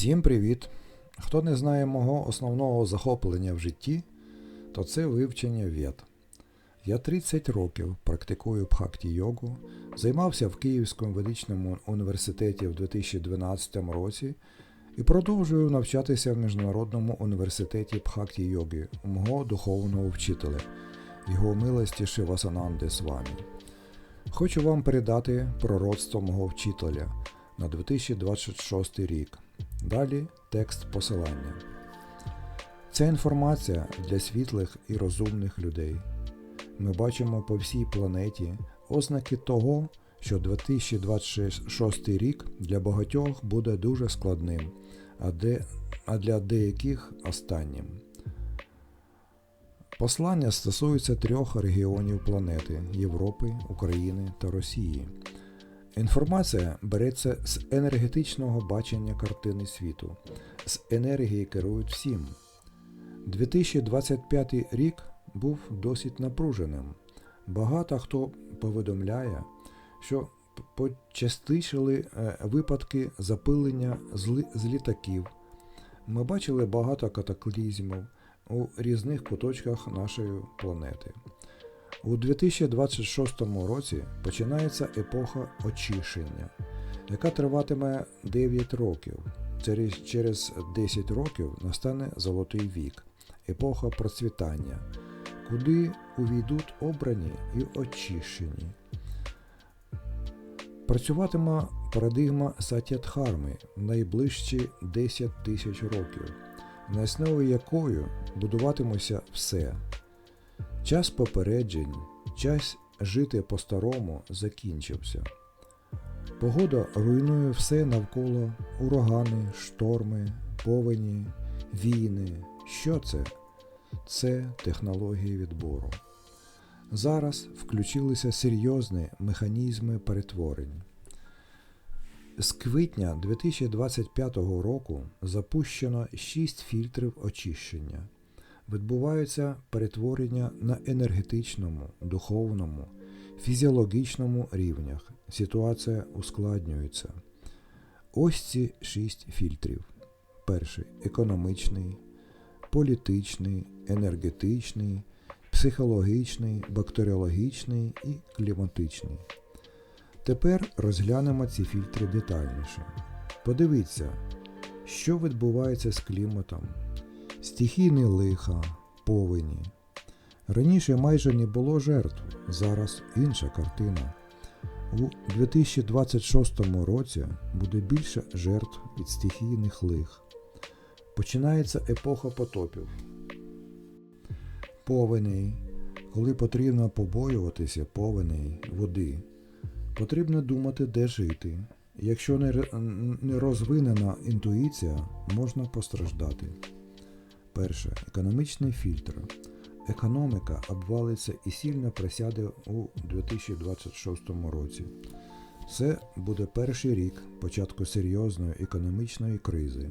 Всім привіт! Хто не знає мого основного захоплення в житті, то це вивчення вед. Я 30 років практикую бхакті йогу, займався в Київському ведичному університеті в 2012 році і продовжую навчатися в Міжнародному університеті бхакті йоги у мого духовного вчителя, його милості Шивасананди з вами. Хочу вам передати пророцтво мого вчителя на 2026 рік. Далі текст посилання. Ця інформація для світлих і розумних людей. Ми бачимо по всій планеті ознаки того, що 2026 рік для багатьох буде дуже складним, а, де, а для деяких останнім. Послання стосується трьох регіонів планети Європи, України та Росії. Інформація береться з енергетичного бачення картини світу, з енергії керують всім. 2025 рік був досить напруженим. Багато хто повідомляє, що почастішили е, випадки запилення з літаків. Ми бачили багато катаклізмів у різних куточках нашої планети. У 2026 році починається епоха очищення, яка триватиме 9 років. Через, через 10 років настане золотий вік, епоха процвітання, куди увійдуть обрані і очищені. Працюватиме парадигма Сатядхарми в найближчі 10 тисяч років, на основі якої будуватиметься все. Час попереджень, час жити по-старому закінчився. Погода руйнує все навколо урагани, шторми, повені, війни. Що це? Це технології відбору. Зараз включилися серйозні механізми перетворень. З квітня 2025 року запущено 6 фільтрів очищення відбуваються перетворення на енергетичному, духовному, фізіологічному рівнях. Ситуація ускладнюється. Ось ці шість фільтрів. Перший економічний, політичний, енергетичний, психологічний, бактеріологічний і кліматичний. Тепер розглянемо ці фільтри детальніше. Подивіться, що відбувається з кліматом, стихійні лиха, повені. Раніше майже не було жертв, зараз інша картина. У 2026 році буде більше жертв від стихійних лих. Починається епоха потопів. Повеней, коли потрібно побоюватися повеней води. Потрібно думати, де жити. Якщо не розвинена інтуїція, можна постраждати. Перше. Економічний фільтр. Економіка обвалиться і сильно просяде у 2026 році. Це буде перший рік початку серйозної економічної кризи.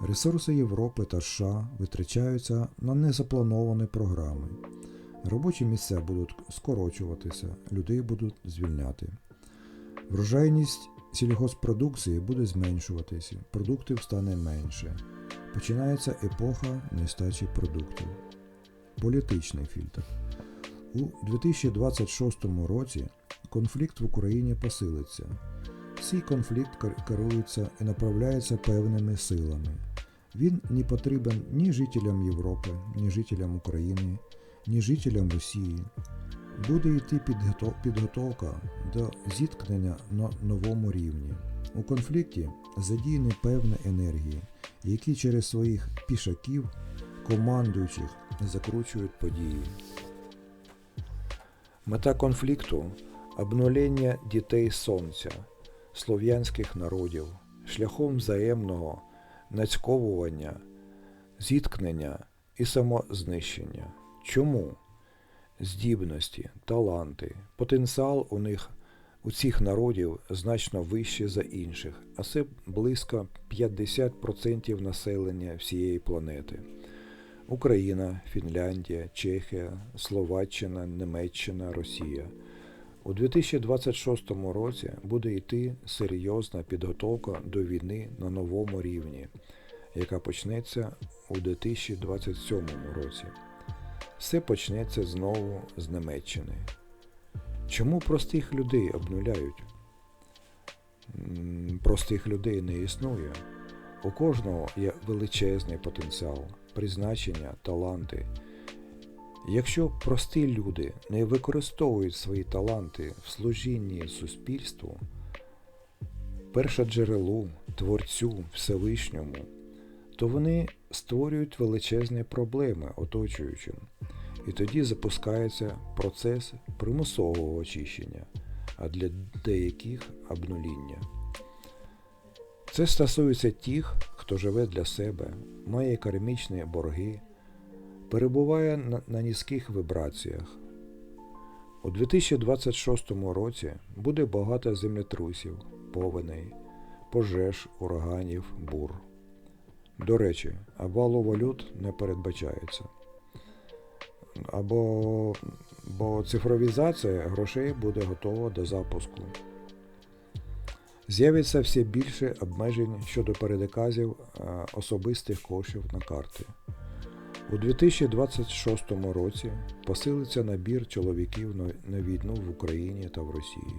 Ресурси Європи та США витрачаються на незаплановані програми. Робочі місця будуть скорочуватися, людей будуть звільняти. Врожайність сільгоспродукції буде зменшуватися, продуктів стане менше. Починається епоха нестачі продуктів. Політичний фільтр. У 2026 році конфлікт в Україні посилиться. Цей конфлікт керується і направляється певними силами. Він не потрібен ні жителям Європи, ні жителям України, ні жителям Росії. Буде йти підготовка до зіткнення на новому рівні. У конфлікті задіяні певні енергії, які через своїх пішаків, командуючих, закручують події. Мета конфлікту обнулення дітей сонця, слов'янських народів, шляхом взаємного нацьковування, зіткнення і самознищення. Чому? Здібності, таланти, потенціал у них у цих народів значно вищий за інших, а це близько 50% населення всієї планети. Україна, Фінляндія, Чехія, Словаччина, Німеччина, Росія. У 2026 році буде йти серйозна підготовка до війни на новому рівні, яка почнеться у 2027 році. Все почнеться знову з Німеччини. Чому простих людей обнуляють? Простих людей не існує. У кожного є величезний потенціал, призначення, таланти. Якщо прості люди не використовують свої таланти в служінні суспільству, першоджерелу, творцю, Всевишньому, то вони створюють величезні проблеми оточуючим. І тоді запускається процес примусового очищення, а для деяких обнуління. Це стосується тих, хто живе для себе, має кармічні борги, перебуває на, на низьких вибраціях. У 2026 році буде багато землетрусів, повеней, пожеж, ураганів, бур. До речі, обвалу валют не передбачається. Або бо цифровізація грошей буде готова до запуску. З'явиться все більше обмежень щодо передаказів е, особистих коштів на карти. У 2026 році посилиться набір чоловіків на- на війну в Україні та в Росії.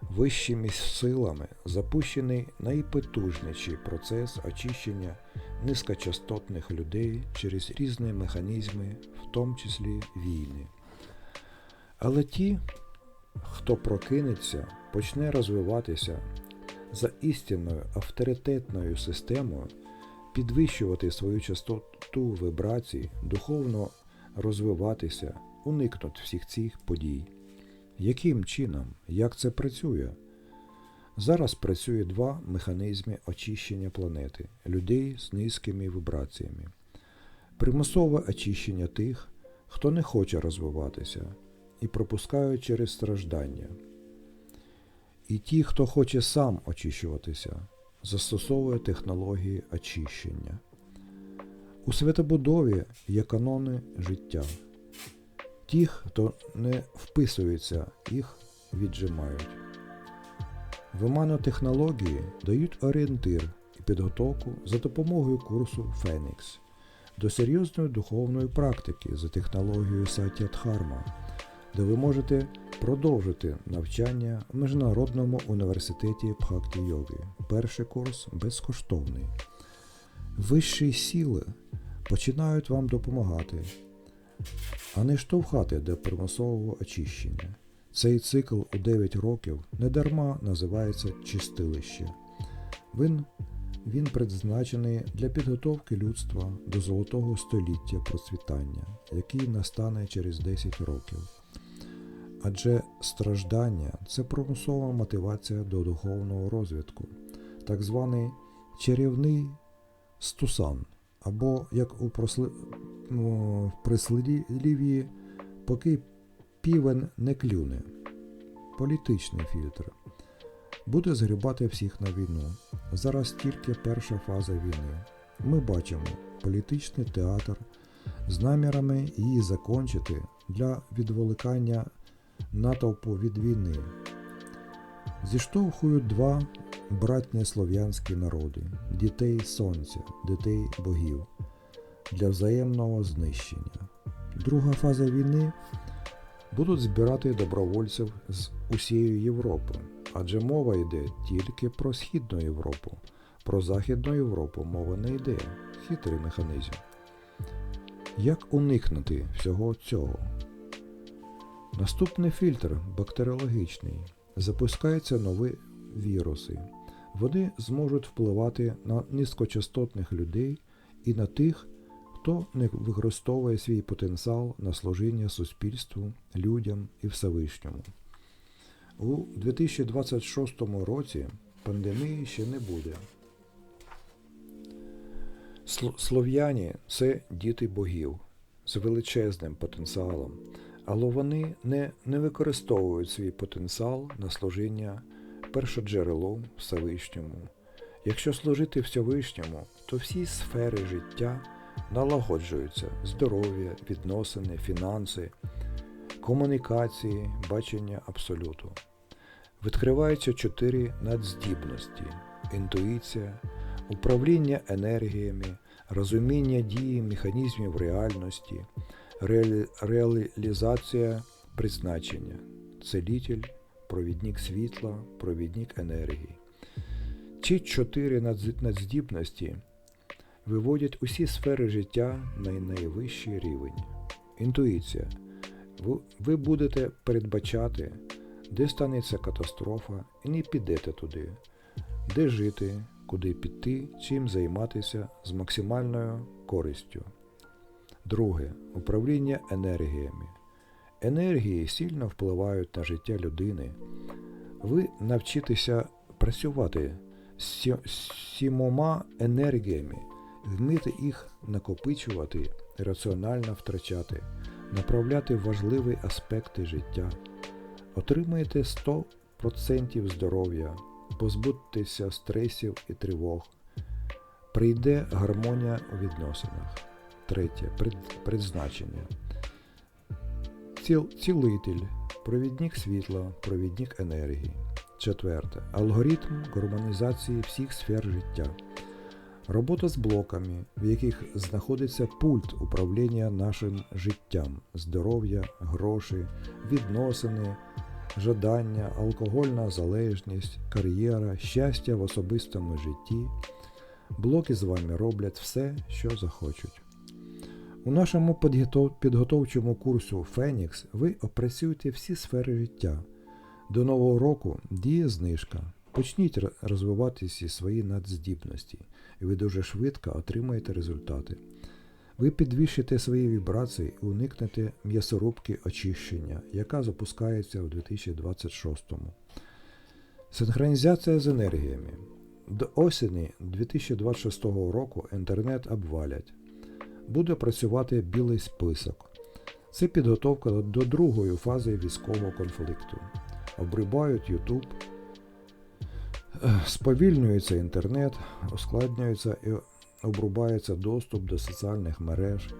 Вищими силами запущений найпотужніший процес очищення низькочастотних людей через різні механізми, в тому числі війни. Але ті, хто прокинеться, почне розвиватися за істинною авторитетною системою, підвищувати свою частоту вибрацій, духовно розвиватися, уникнуть всіх цих подій. Яким чином? Як це працює? Зараз працює два механізми очищення планети людей з низькими вібраціями. Примусове очищення тих, хто не хоче розвиватися і пропускають через страждання. І ті, хто хоче сам очищуватися, застосовує технології очищення. У святобудові є канони життя. Ті, хто не вписується, їх віджимають. Виманотехнології дають орієнтир і підготовку за допомогою курсу Фенікс до серйозної духовної практики за технологією Сатя Дхарма, де ви можете продовжити навчання в Міжнародному університеті Бхакти Йоги. Перший курс безкоштовний. Вищі сили починають вам допомагати, а не штовхати до примусового очищення. Цей цикл у 9 років недарма називається чистилище. Він, він призначений для підготовки людства до золотого століття процвітання, який настане через 10 років. Адже страждання це примусова мотивація до духовного розвитку, так званий чарівний стусан, або як у ну, прислів'ї, поки півен не клюне. Політичний фільтр. Буде згрібати всіх на війну. Зараз тільки перша фаза війни. Ми бачимо політичний театр з намірами її закончити для відволікання натовпу від війни. Зіштовхують два братні слов'янські народи дітей сонця, дітей богів для взаємного знищення. Друга фаза війни будуть збирати добровольців з усієї Європи, адже мова йде тільки про Східну Європу. Про Західну Європу мова не йде. Хитрий механізм. Як уникнути всього цього? Наступний фільтр бактеріологічний. Запускаються нові віруси. Вони зможуть впливати на низькочастотних людей і на тих, хто не використовує свій потенціал на служіння суспільству, людям і Всевишньому. У 2026 році пандемії ще не буде. Слов'яні це діти богів з величезним потенціалом, але вони не, не використовують свій потенціал на служіння першоджерелу Всевишньому. Якщо служити Всевишньому, то всі сфери життя налагоджуються здоров'я, відносини, фінанси. комунікації, бачення абсолюту. Відкриваються чотири надздібності: інтуїція, управління енергіями, розуміння дії механізмів реальності, реалізація призначення, целитель, провідник світла, провідник енергії. Ці чотири надз- надздібності виводять усі сфери життя на найвищий рівень. Інтуїція. Ви будете передбачати, де станеться катастрофа, і не підете туди, де жити, куди піти, чим займатися з максимальною користю. Друге. Управління енергіями. Енергії сильно впливають на життя людини. Ви навчитеся працювати з сімома енергіями, вміти їх накопичувати раціонально втрачати, направляти важливі аспекти життя. Отримаєте 100% здоров'я, позбудьтеся стресів і тривог. Прийде гармонія у відносинах. Третє. Предзначення. Ціл, цілитель, провідник світла, провідник енергії. Четверте. Алгоритм гармонізації всіх сфер життя. Робота з блоками, в яких знаходиться пульт управління нашим життям, здоров'я, гроші, відносини, жадання, алкогольна залежність, кар'єра, щастя в особистому житті. Блоки з вами роблять все, що захочуть. У нашому підготовчому курсу Фенікс ви опрацюєте всі сфери життя. До нового року діє знижка. Почніть розвивати всі свої надздібності, і ви дуже швидко отримаєте результати. Ви підвищите свої вібрації і уникнете м'ясорубки очищення, яка запускається у 2026. Синхронізація з енергіями. До осені 2026 року інтернет обвалять. Буде працювати білий список. Це підготовка до другої фази військового конфлікту. Обрибають е, сповільнюється інтернет, ускладнюється і обрубається доступ до соціальних мереж.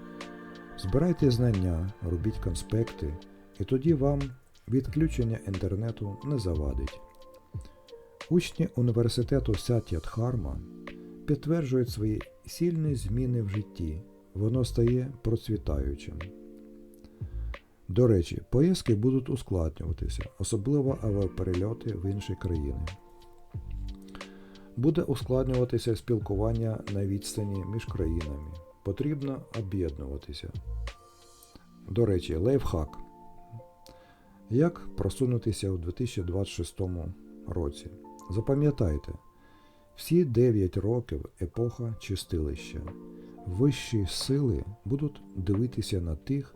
Збирайте знання, робіть конспекти, і тоді вам відключення інтернету не завадить. Учні університету Сатят Харма підтверджують свої сильні зміни в житті. Воно стає процвітаючим. До речі, поїздки будуть ускладнюватися, особливо авіаперельоти в інші країни. Буде ускладнюватися спілкування на відстані між країнами. Потрібно об'єднуватися. До речі, лайфхак. Як просунутися у 2026 році? Запам'ятайте, всі 9 років епоха чистилища. Вищі сили будуть дивитися на тих,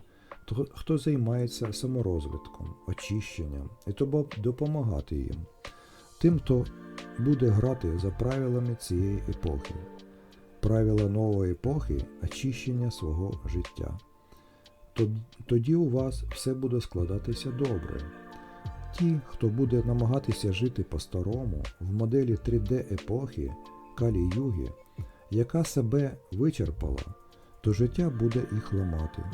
хто- займається саморозвитком, очищенням і тобо допомагати їм. Тим, хто буде грати за правилами цієї епохи. Правила нової епохи очищення свого життя. Тоді у вас все буде складатися добре. Ті, хто буде намагатися жити по-старому в моделі 3D епохи Калі-Юги, яка себе вичерпала, то життя буде їх ламати.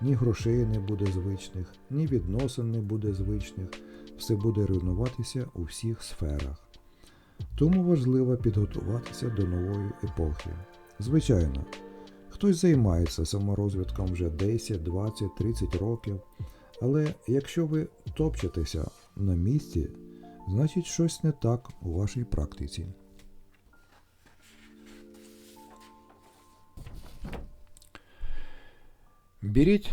Ні грошей не буде звичних, ні відносин не буде звичних, все буде руйнуватися у всіх сферах. Тому важливо підготуватися до нової епохи. Звичайно, хтось займається саморозвитком вже 10, 20, 30 років, але якщо ви топчетеся на місці, значить щось не так у вашій практиці. Беріть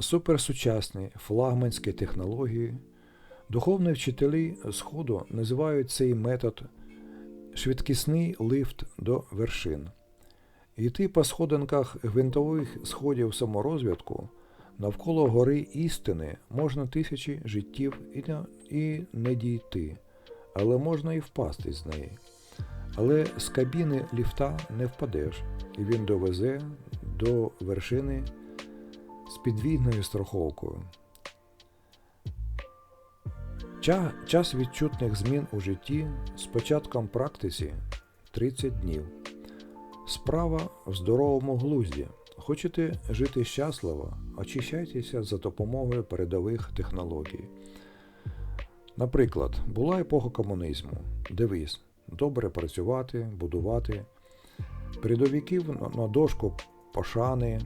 суперсучасні флагманські технології. Духовні вчителі Сходу називають цей метод швидкісний лифт до вершин. Йти по сходинках гвинтових сходів саморозвитку навколо гори істини можна тисячі життів і не дійти, але можна і впасти з неї. Але з кабіни ліфта не впадеш, і він довезе до вершини з підвійною страховкою. Час відчутних змін у житті з початком практиці 30 днів. Справа в здоровому глузді. Хочете жити щасливо? Очищайтеся за допомогою передових технологій. Наприклад, була епоха комунізму. Девіз добре працювати, будувати. Передовиків на- дошку пошани.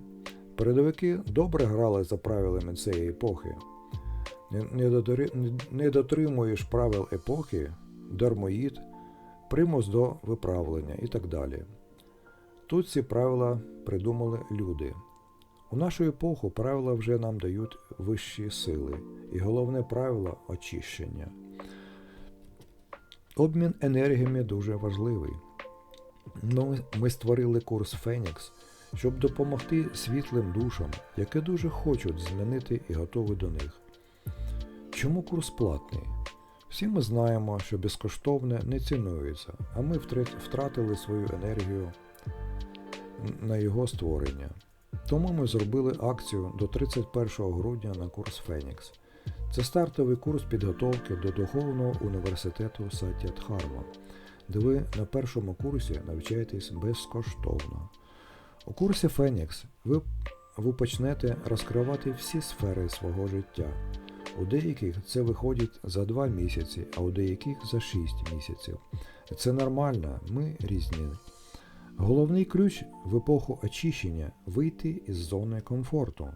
Передовики добре грали за правилами цієї епохи. Не, не, дотри- не- не дотримуєш правил епохи, дармоїд, примус до виправлення і так далі. Тут ці правила придумали люди. У нашу епоху правила вже нам дають вищі сили, і головне правило очищення. Обмін енергіями дуже важливий. Ну, Ми створили курс Фенікс, щоб допомогти світлим душам, які дуже хочуть змінити і готові до них. Чому курс платний? Всі ми знаємо, що безкоштовне не цінується, а ми втратили свою енергію на його створення. Тому ми зробили акцію до 31 грудня на курс Фенікс. Це стартовий курс підготовки до Духовного університету Саття Дхарма, де ви на першому курсі навчаєтесь безкоштовно. У курсі Фенікс ви, ви почнете розкривати всі сфери свого життя. У деяких це виходить за 2 місяці, а у деяких за 6 місяців. Це нормально, ми різні. Головний ключ в епоху очищення вийти із зони комфорту.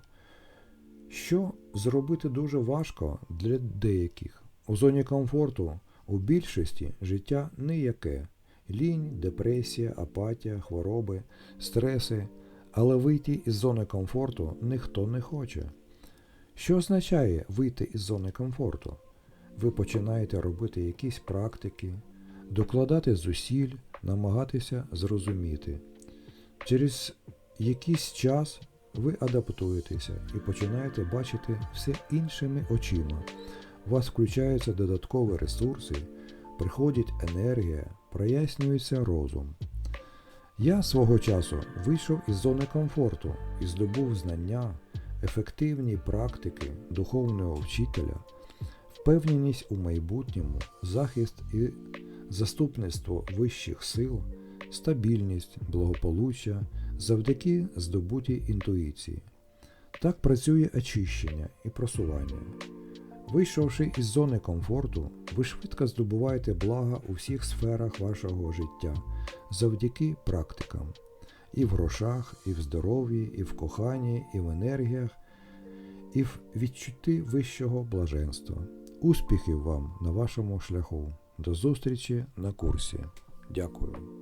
Що зробити дуже важко для деяких. У зоні комфорту у більшості життя ніяке. Лінь, депресія, апатія, хвороби, стреси. Але вийти із зони комфорту ніхто не хоче. Що означає вийти із зони комфорту? Ви починаєте робити якісь практики, докладати зусиль, намагатися зрозуміти. Через якийсь час ви адаптуєтеся і починаєте бачити все іншими очима. У вас включаються додаткові ресурси, приходить енергія, прояснюється розум. Я свого часу вийшов із зони комфорту і здобув знання, ефективні практики духовного вчителя, впевненість у майбутньому, захист і заступництво вищих сил, стабільність, благополуччя завдяки здобутій інтуїції. Так працює очищення і просування. Вийшовши із зони комфорту, ви швидко здобуваєте блага у всіх сферах вашого життя завдяки практикам. І в грошах, і в здоров'ї, і в коханні, і в енергіях, і в відчутті вищого блаженства. Успіхів вам на вашому шляху. До зустрічі на курсі. Дякую.